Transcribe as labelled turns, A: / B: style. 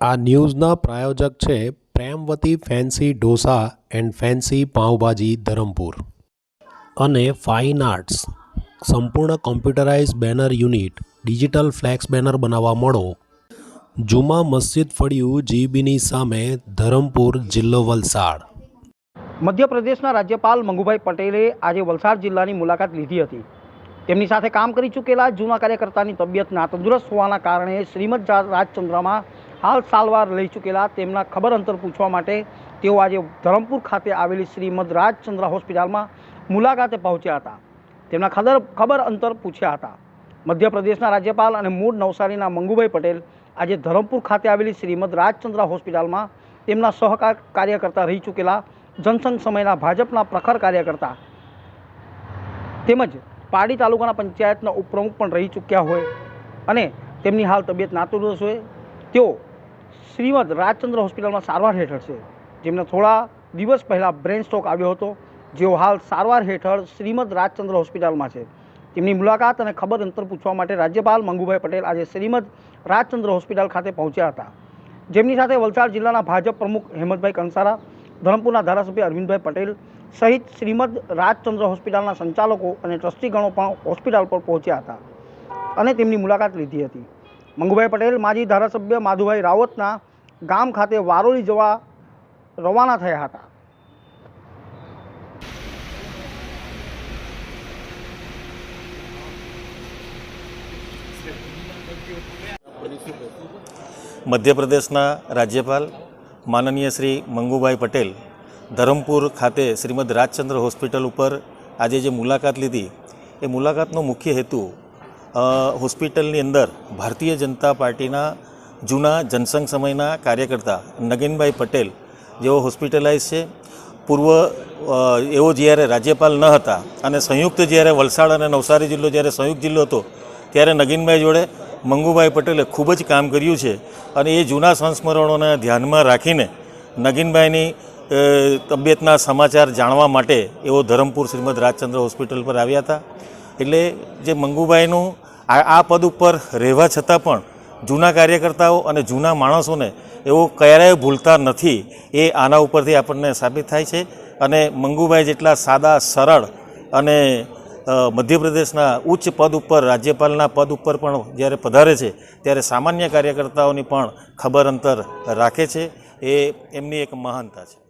A: આ ન્યૂઝના પ્રાયોજક છે Premvati fancy dosa and fancy pav bhaji Dharampur. અને ફાઇન આર્ટ્સ. સંપૂર્ણ computerise banner unit, digital flex banner બનાવવા મળો. જુમા મસ્જિદ ફળિયું જીબીની સામે ધરમપુર જિલ્લો વલસાડ.
B: મધ્યપ્રદેશના રાજ્યપાલ મંગુભાઈ પટેલે આજે વલસાડ જિલ્લાની મુલાકાત લીધી હતી. તેમની સાથે કામ કરી ચૂકેલા જૂના કાર્યકર્તાની તબિયત નાતદુરસ્ત હોવાના કારણે શ્રીમદ રાજચંદ્રમાં હાલ સારવાર લઈ ચૂકેલા તેમના ખબર અંતર પૂછવા માટે તેઓ આજે ધરમપુર ખાતે આવેલી શ્રીમદ રાજચંદ્ર હોસ્પિટલમાં મુલાકાતે પહોંચ્યા હતા. તેમના ખબર ખબર અંતર પૂછ્યા હતા. મધ્યપ્રદેશના રાજ્યપાલ અને મૂળ નવસારીના મંગુભાઈ પટેલ આજે ધરમપુર ખાતે આવેલી શ્રીમદ રાજચંદ્ર હોસ્પિટલમાં તેમના સહકાર કાર્યકર્તા રહી ચૂકેલા જનસંઘ સમયના ભાજપના પ્રખર કાર્યકર્તા તેમજ પાડી તાલુકાના પંચાયતના ઉપપ્રમુખ પણ રહી ચૂક્યા હોય અને તેમની હાલ તબિયત નાતુરસ હોય. તેઓ શ્રીમદ રાજચંદ્ર હોસ્પિટલમાં સારવાર હેઠળ છે. જેમને થોડા દિવસ પહેલાં બ્રેન સ્ટ્રોક આવ્યો હતો, જેઓ હાલ સારવાર હેઠળ શ્રીમદ રાજચંદ્ર હોસ્પિટલમાં છે. તેમની મુલાકાત અને ખબર અંતર પૂછવા માટે રાજ્યપાલ મંગુભાઈ પટેલ આજે શ્રીમદ રાજચંદ્ર હોસ્પિટલ ખાતે પહોંચ્યા હતા. જેમની સાથે વલસાડ જિલ્લાના ભાજપ પ્રમુખ હેમંતભાઈ કંસારા, ધરમપુરના ધારાસભ્ય અરવિંદભાઈ પટેલ સહિત શ્રીમદ રાજચંદ્ર હોસ્પિટલના સંચાલકો અને ટ્રસ્ટીગણો પણ હોસ્પિટલ પર પહોંચ્યા હતા અને તેમની મુલાકાત લીધી હતી. મંગુભાઈ પટેલ, માજી ધારાસભ્ય માધુભાઈ રાવતના ગામ ખાતે વારોલી જવા રવાના થયા હતા.
C: મધ્યપ્રદેશના રાજ્યપાલ માનનીય શ્રી મંગુભાઈ પટેલ ધરમપુર ખાતે શ્રીમદ રાજચંદ્ર હોસ્પિટલ ઉપર આજે જે મુલાકાત લીધી, એ મુલાકાતનો મુખ્ય હેતુ હોસ્પિટલની અંદર ભારતીય જનતા પાર્ટીના જૂના જનસંઘ સમયના કાર્યકર્તા નગીનભાઈ પટેલ, જેઓ હોસ્પિટલાઇઝ છે. પૂર્વ એવો જ્યારે રાજ્યપાલ ન હતા અને સંયુક્ત જ્યારે વલસાડ અને નવસારી જિલ્લો જ્યારે સંયુક્ત જિલ્લો હતો, ત્યારે નગીનભાઈ જોડે મંગુભાઈ પટેલે ખૂબ જ કામ કર્યું છે અને એ જૂના સંસ્મરણોને ધ્યાનમાં રાખીને નગીનભાઈની તબિયતના સમાચાર જાણવા માટે એઓ ધરમપુર શ્રીમદ રાજચંદ્ર હોસ્પિટલ પર આવ્યા હતા. એટલે જે મંગુભાઈનું આ આ પદ ઉપર રહેવા છતાં પણ જૂના કાર્યકર્તાઓ અને જૂના માણસોને એવો ક્યારેય ભૂલતા નથી એ આના ઉપરથી આપણને સાબિત થાય છે. અને મંગુભાઈ જેટલા સાદા, સરળ અને મધ્યપ્રદેશના ઉચ્ચ પદ ઉપર, રાજ્યપાલના પદ ઉપર પણ જ્યારે પધારે છે, ત્યારે સામાન્ય કાર્યકર્તાઓની પણ ખબર અંતર રાખે છે. એ એમની એક મહાનતા છે.